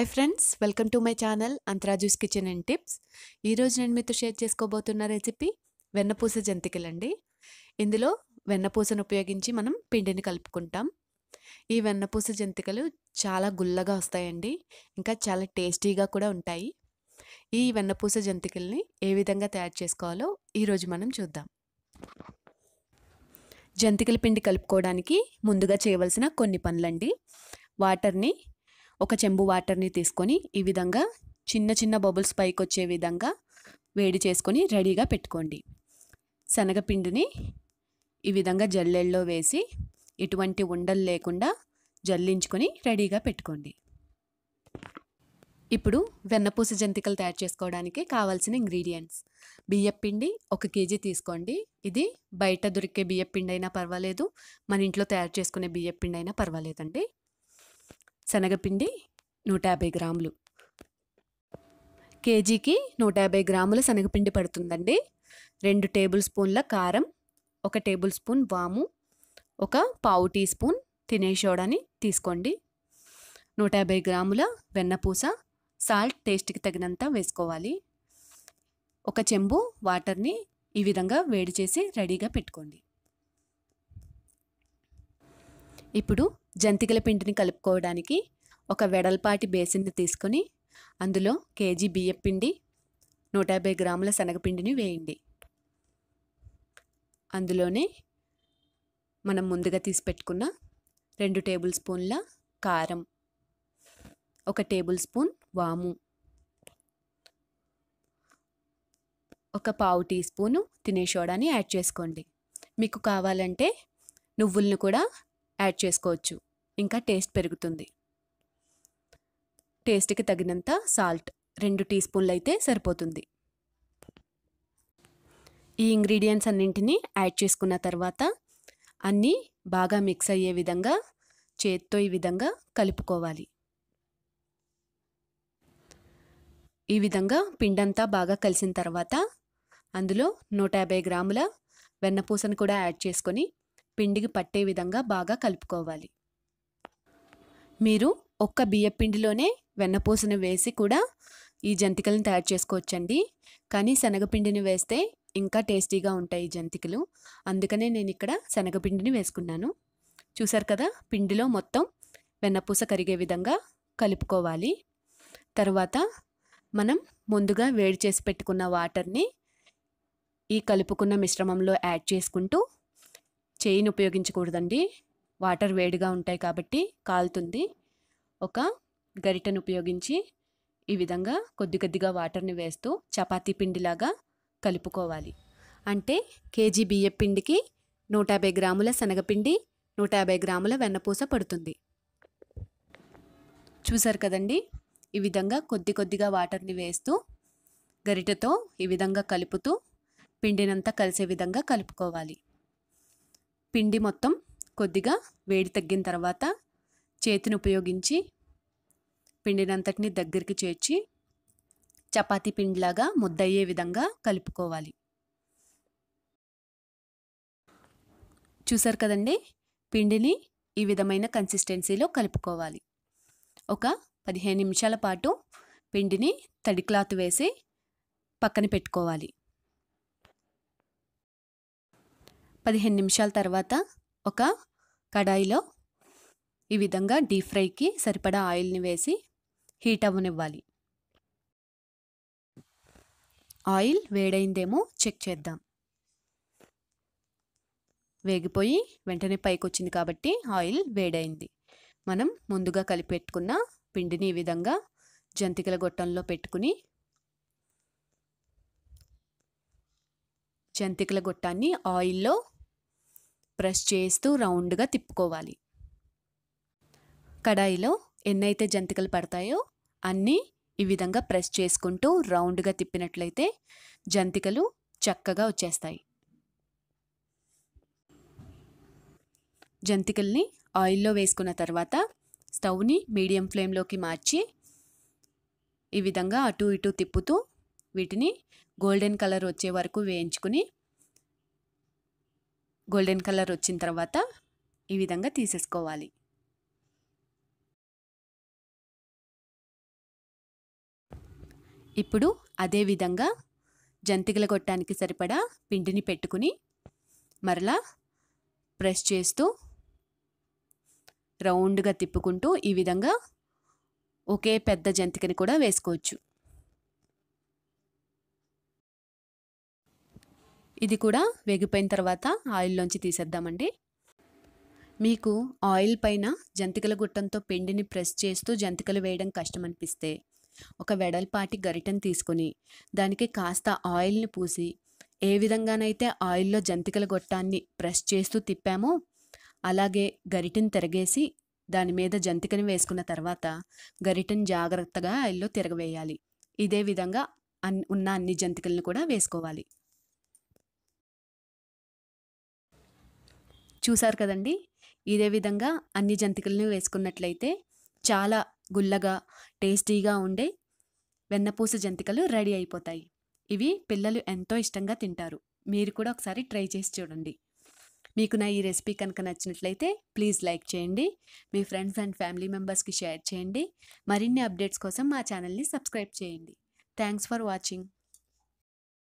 Hi friends welcome to my channel Antharajus kitchen and tips ఈరోజు నేను మీతో share చేసుకోబోతున్న recipe వెన్నపూస జంతికలండి. ఇందులో వెన్నపూసను ఉపయోగించి మనం పిండిని కలుపుకుంటాం. ఈ వెన్నపూస జంతికలు చాలా గుల్లగా వస్తాయండి ఇంకా చాలా టేస్టీగా కూడా ఉంటాయి. ఈ వెన్నపూస జంతికల్ని ఏ విధంగా తయారు చేసుకోవాలో ఈరోజు మనం చూద్దాం. జంతికల పిండి కలుపుకోవడానికి ముందుగా చేయవలసిన కొన్ని పనులండి. వాటర్ని ఒక చెంబు వాటర్ని తీసుకొని ఈ విధంగా చిన్న చిన్న బబుల్స్ పైకి వచ్చే విధంగా వేడి చేసుకొని రెడీగా పెట్టుకోండి. శనగపిండిని ఈ విధంగా జల్లెల్లో వేసి ఎటువంటి ఉండలు లేకుండా జల్లించుకొని రెడీగా పెట్టుకోండి. ఇప్పుడు వెన్నపూస జంతికలు తయారు చేసుకోవడానికి కావాల్సిన ఇంగ్రీడియంట్స్. బియ్యపిండి ఒక కేజీ తీసుకోండి. ఇది బయట దొరికే బియ్యపిండి అయినా పర్వాలేదు. మన ఇంట్లో తయారు చేసుకునే బియ్యపిండి అయినా పర్వాలేదండి. శనగపిండి నూట యాభై గ్రాములు. కేజీకి నూట యాభై గ్రాముల శనగపిండి పడుతుందండి. రెండు టేబుల్ స్పూన్ల కారం ఒక టేబుల్ స్పూన్ వాము ఒక పావు టీ స్పూన్ తినే సోడాని తీసుకోండి. నూట యాభై గ్రాముల వెన్నపూస సాల్ట్ టేస్ట్కి తగినంత వేసుకోవాలి. ఒక చెంబు వాటర్ని ఈ విధంగా వేడి చేసి రెడీగా పెట్టుకోండి. ఇప్పుడు జంతికల పిండిని కలుపుకోవడానికి ఒక వెడల్పాటి బేసిన్ని తీసుకొని అందులో కేజీ బియ్యం పిండి నూట యాభై గ్రాముల శనగపిండిని వేయండి. అందులోనే మనం ముందుగా తీసి పెట్టుకున్న రెండు టేబుల్ స్పూన్ల కారం ఒక టేబుల్ స్పూన్ వాము ఒక పావు టీ స్పూను తినే సోడాని యాడ్ చేసుకోండి. మీకు కావాలంటే నువ్వులను కూడా యాడ్ చేసుకోవచ్చు. ఇంకా టేస్ట్ పెరుగుతుంది. టేస్ట్కి తగినంత సాల్ట్ రెండు టీ స్పూన్లు అయితే సరిపోతుంది. ఈ ఇంగ్రీడియంట్స్ అన్నింటినీ యాడ్ చేసుకున్న తర్వాత అన్నీ బాగా మిక్స్ అయ్యే విధంగా చేత్తో ఈ విధంగా కలుపుకోవాలి. ఈ విధంగా పిండంతా బాగా కలిసిన తర్వాత అందులో నూట యాభై గ్రాముల వెన్నపూసను కూడా యాడ్ చేసుకొని పిండికి పట్టే విధంగా బాగా కలుపుకోవాలి. మీరు ఒక్క బియ్యపిండిలోనే వెన్నపూసను వేసి కూడా ఈ జంతికలను తయారు చేసుకోవచ్చండి. కానీ శనగపిండిని వేస్తే ఇంకా టేస్టీగా ఉంటాయి ఈ జంతికలు. అందుకనే నేను ఇక్కడ శనగపిండిని వేసుకున్నాను. చూసారు కదా పిండిలో మొత్తం వెన్నపూస కరిగే విధంగా కలుపుకోవాలి. తర్వాత మనం ముందుగా వేడి చేసి పెట్టుకున్న వాటర్ని ఈ కలుపుకున్న మిశ్రమంలో యాడ్ చేసుకుంటూ చేయిని ఉపయోగించకూడదండి. వాటర్ వేడిగా ఉంటాయి కాబట్టి కాలుతుంది. ఒక గరిటను ఉపయోగించి ఈ విధంగా కొద్ది కొద్దిగా వాటర్ని వేస్తూ చపాతీ పిండిలాగా కలుపుకోవాలి. అంటే కేజీ బియ్య పిండికి నూట యాభై గ్రాముల శనగపిండి నూట యాభై గ్రాముల వెన్నపూస పడుతుంది. చూసారు కదండి? ఈ విధంగా కొద్ది కొద్దిగా వాటర్ని వేస్తూ గరిటెతో ఈ విధంగా కలుపుతూ పిండినంతా కలిసే విధంగా కలుపుకోవాలి. పిండి మొత్తం కొద్దిగా వేడి తగ్గిన తర్వాత చేతిని ఉపయోగించి పిండినంతటిని దగ్గరికి చేర్చి చపాతీ పిండిలాగా ముద్దయ్యే విధంగా కలుపుకోవాలి. చూసారు కదండి? పిండిని ఈ విధమైన కన్సిస్టెన్సీలో కలుపుకోవాలి. ఒక పదిహేను నిమిషాల పాటు పిండిని తడి క్లాత్ వేసి పక్కన పెట్టుకోవాలి. పదిహేను నిమిషాల తర్వాత ఒక కడాయిలో ఈ విధంగా డీప్ ఫ్రైకి సరిపడా ఆయిల్ని వేసి హీట్ అవ్వనివ్వాలి. ఆయిల్ వేడైందేమో చెక్ చేద్దాం. వేగిపోయి వెంటనే పైకి వచ్చింది కాబట్టి ఆయిల్ వేడైంది. మనం ముందుగా కలిపెట్టుకున్న పిండిని ఈ విధంగా జంతికల గొట్టంలో పెట్టుకుని జంతికల గొట్టాన్ని ఆయిల్లో ప్రెస్ చేస్తూ రౌండ్గా తిప్పుకోవాలి. కడాయిలో ఎన్నైతే జంతికలు పడతాయో అన్నీ ఈ విధంగా ప్రెస్ చేసుకుంటూ రౌండ్గా తిప్పినట్లయితే జంతికలు చక్కగా వచ్చేస్తాయి. జంతికల్ని ఆయిల్లో వేసుకున్న తర్వాత స్టవ్ని మీడియం ఫ్లేమ్లోకి మార్చి ఈ విధంగా అటు ఇటు తిప్పుతూ వీటిని గోల్డెన్ కలర్ వచ్చే వరకు వేయించుకుని గోల్డెన్ కలర్ వచ్చిన తర్వాత ఈ విధంగా తీసేసుకోవాలి. ఇప్పుడు అదే విధంగా జంతికల గొట్టానికి సరిపడా పిండిని పెట్టుకుని మరలా ప్రెస్ చేస్తూ రౌండ్గా తిప్పుకుంటూ ఈ విధంగా ఒకే పెద్ద జంతికని కూడా వేసుకోవచ్చు. ఇది కూడా వేగిపోయిన తర్వాత ఆయిల్లోంచి తీసేద్దామండి. మీకు ఆయిల్ పైన జంతికల గుట్టంతో పిండిని ప్రెస్ చేస్తూ జంతికలు వేయడం కష్టం అనిపిస్తే ఒక వెడల్పాటి గరిటను తీసుకొని దానికి కాస్త ఆయిల్ని పూసి ఏ విధంగానైతే ఆయిల్లో జంతికల గొట్టాన్ని ప్రెస్ చేస్తూ తిప్పామో అలాగే గరిటెని తిరగేసి దాని మీద జంతికని వేసుకున్న తర్వాత గరిటెని జాగ్రత్తగా ఆయిల్లో తిరగవేయాలి. ఇదే విధంగా అన్ ఉన్న అన్ని జంతికలను కూడా వేసుకోవాలి. చూసారు కదండి? ఇదే విధంగా అన్ని జంతికలను వేసుకున్నట్లయితే చాలా గుల్లగా టేస్టీగా ఉండే వెన్నపూస జంతికలు రెడీ అయిపోతాయి. ఇవి పిల్లలు ఎంతో ఇష్టంగా తింటారు. మీరు కూడా ఒకసారి ట్రై చేసి చూడండి. మీకు నా ఈ రెసిపీ కనుక నచ్చినట్లయితే ప్లీజ్ లైక్ చేయండి. మీ ఫ్రెండ్స్ అండ్ ఫ్యామిలీ మెంబర్స్కి షేర్ చేయండి. మరిన్ని అప్డేట్స్ కోసం మా ఛానల్ని సబ్స్క్రైబ్ చేయండి. Thanks for watching.